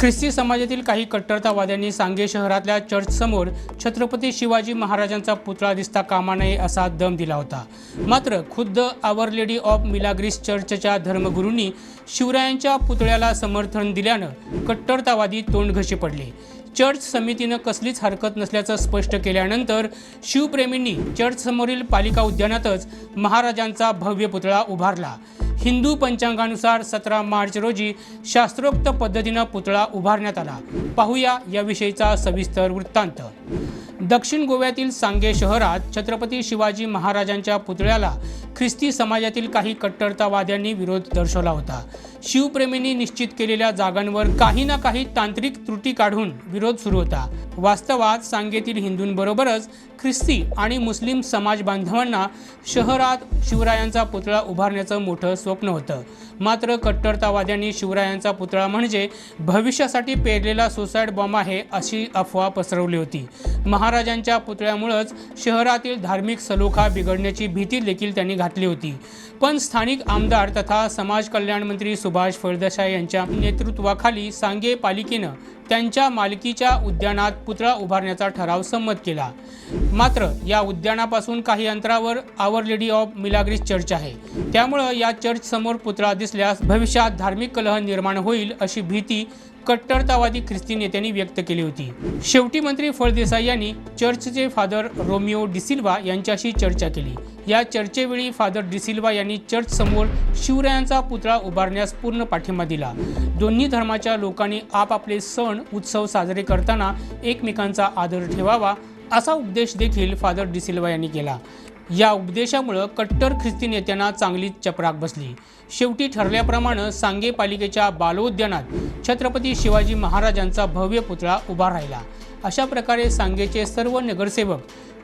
ख्रिस्ती समाजातील काही कट्टरतावाद्यांनी सांगे शहरातल्या चर्चसमोर छत्रपती शिवाजी महाराजांचा पुतळा दिसता कामा नये असा दम दिला होता. मात्र खुद्द आवर लेडी ऑफ मिलाग्रीस चर्चच्या धर्मगुरूंनी शिवरायांच्या पुतळ्याला समर्थन दिल्यानं कट्टरतावादी तोंडघशी पडले. चर्च समितीनं कसलीच हरकत नसल्याचं स्पष्ट केल्यानंतर शिवप्रेमींनी चर्चसमोरील पालिका उद्यानातच महाराजांचा भव्य पुतळा उभारला. हिंदू पंचांगानुसार सतरा मार्च रोजी शास्त्रोक्त पद्धतीनं पुतळा उभारण्यात आला. पाहूया याविषयीचा सविस्तर वृत्तांत. दक्षिण गोव्यातील सांगे शहरात छत्रपती शिवाजी महाराजांच्या पुतळ्याला ख्रिस्ती समाजातील काही कट्टरतावाद्यांनी विरोध दर्शवला होता. शिवप्रेमींनी निश्चित केलेल्या जागांवर काही ना काही तांत्रिक त्रुटी काढून विरोध सुरू होता. वास्तवात सांगेतील हिंदूंबरोबरच ख्रिस्ती आणि मुस्लिम समाज बांधवांना शहरात शिवरायांचा पुतळा उभारण्याचं मोठं स्वप्न होतं. मात्र कट्टरतावाद्यांनी शिवरायांचा पुतळा म्हणजे भविष्यासाठी पेरलेला सुसाईड बॉम्ब आहे अशी अफवा पसरवली होती. महाराजांच्या पुतळ्यामुळंच शहरातील धार्मिक सलोखा बिघडण्याची भीती देखील त्यांनी घातली होती. पण स्थानिक आमदार तथा समाज कल्याण मंत्री सुभाष फळदेसाई यांच्या नेतृत्वाखाली सांगे पालिकेनं त्यांच्या मालकीच्या उद्यानात पुतळा उभारण्याचा ठराव संमत केला. मात्र या उद्यानापासून काही अंतरावर our lady of Milagres church आहे. त्यामुळं या चर्च समोर पुतळा दिसल्यास भविष्यात धार्मिक कलह निर्माण होईल अशी भीती कट्टरतावादी ख्रिस्ती नेत्यांनी व्यक्त केली होती. शेवटी मंत्री फळदेसाई यांनी चर्चचे फादर रोमिओ डिसिल्वा यांच्याशी चर्चा केली. या चर्चेवेळी फादर डिसिल्वा यांनी चर्च समोर शिवरायांचा पुतळा उभारण्यास पूर्ण पाठिंबा दिला. दोन्ही धर्माच्या लोकांनी आपापले सण उत्सव साजरे करताना एकमेकांचा आदर ठेवावा असा उपदेश देखील फादर डिसिल्वा यांनी केला. या उपदेशामुळं कट्टर ख्रिस्ती नेत्यांना चांगलीच चपराक बसली. शेवटी ठरल्याप्रमाणे सांगे पालिकेच्या बालोद्यानात छत्रपती शिवाजी महाराजांचा भव्य पुतळा उभा राहिला. अशा प्रकारे सांगेचे सर्व नगरसेवक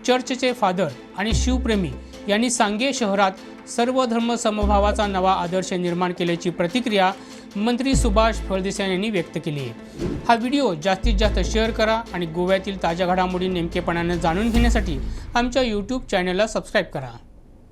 चर्चचे फादर आणि शिवप्रेमी यांनी सांगे शहरात सर्व धर्म समभावाचा नवा आदर्श निर्माण केल्याची प्रतिक्रिया मंत्री सुभाष फळदेसाई यांनी व्यक्त केली आहे. हा व्हिडिओ जास्तीत जास्त शेअर करा आणि गोव्यातील ताज्या घडामोडी नेमकेपणाने जाणून घेण्यासाठी आमच्या यूट्यूब चॅनलला सबस्क्राईब करा.